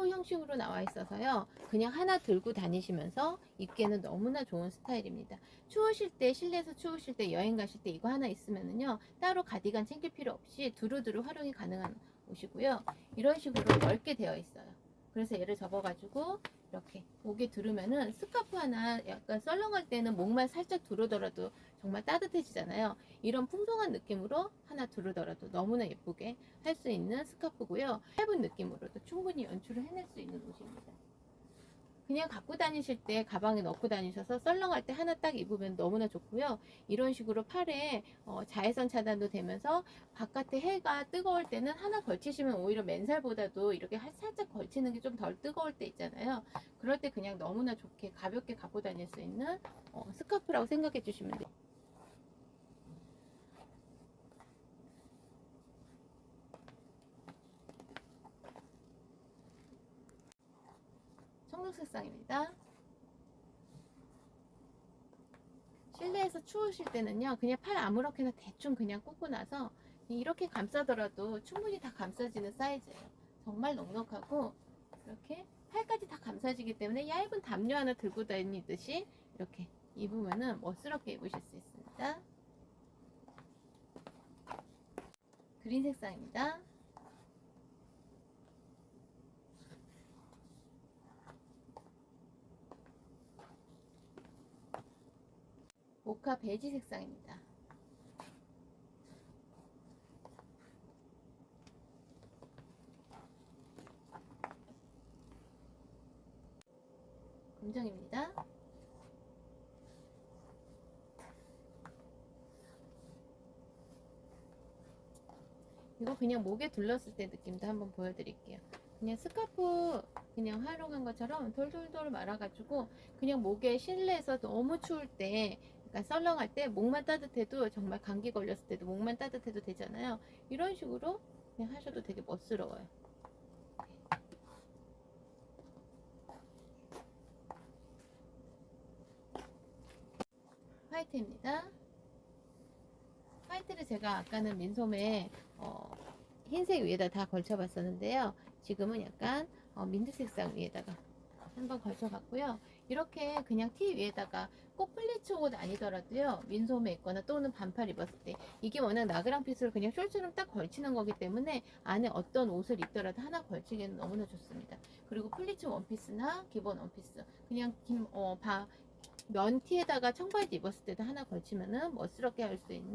스카프 형식으로 나와 있어서요. 그냥 하나 들고 다니시면서 입기에는 너무나 좋은 스타일입니다. 추우실 때, 실내에서 추우실 때, 여행 가실 때 이거 하나 있으면은요. 따로 가디건 챙길 필요 없이 두루두루 활용이 가능한 옷이고요. 이런 식으로 넓게 되어 있어요. 그래서 얘를 접어가지고 이렇게 목에 두르면은 스카프 하나 약간 썰렁할 때는 목만 살짝 두르더라도 정말 따뜻해지잖아요. 이런 풍성한 느낌으로 하나 두르더라도 너무나 예쁘게 할 수 있는 스카프고요. 짧은 느낌으로도 충분히 연출을 해낼 수 있는 옷입니다. 그냥 갖고 다니실 때 가방에 넣고 다니셔서 썰렁할 때 하나 딱 입으면 너무나 좋고요. 이런 식으로 팔에 어, 자외선 차단도 되면서 바깥에 해가 뜨거울 때는 하나 걸치시면 오히려 맨살보다도 이렇게 할- 살짝 걸치는 게 좀 덜 뜨거울 때 있잖아요. 그럴 때 그냥 너무나 좋게 가볍게 갖고 다닐 수 있는 어, 스카프라고 생각해 주시면 돼요. 청록 색상입니다. 실내에서 추우실 때는요, 그냥 팔 아무렇게나 대충 그냥 꽂고 나서 이렇게 감싸더라도 충분히 다 감싸지는 사이즈예요. 정말 넉넉하고 이렇게 팔까지 다 감싸지기 때문에 얇은 담요 하나 들고 다니듯이 이렇게 입으면은 멋스럽게 입으실 수 있습니다. 그린 색상입니다. 모카 베지 색상입니다. 검정입니다. 이거 그냥 목에 둘렀을 때 느낌도 한번 보여드릴게요. 그냥 스카프 그냥 활용한 것처럼 돌돌돌 말아가지고 그냥 목에 실내에서 너무 추울 때 그러니까 썰렁할 때 목만 따뜻해도 정말 감기 걸렸을 때도 목만 따뜻해도 되잖아요. 이런 식으로 그냥 하셔도 되게 멋스러워요. 화이트입니다. 화이트를 제가 아까는 민소매 어, 흰색 위에다 다 걸쳐봤었는데요. 지금은 약간 어, 민트 색상 위에다가 한번 걸쳐봤고요. 이렇게 그냥 티 위에다가 꼭 플리츠 옷 아니더라도요. 민소매 입거나 또는 반팔 입었을 때 이게 워낙 나그랑 핏으로 그냥 숄처럼 딱 걸치는 거기 때문에 안에 어떤 옷을 입더라도 하나 걸치기는 너무나 좋습니다. 그리고 플리츠 원피스나 기본 원피스 그냥 김, 어, 바, 면 티에다가 청바지 입었을 때도 하나 걸치면은 멋스럽게 할 수 있는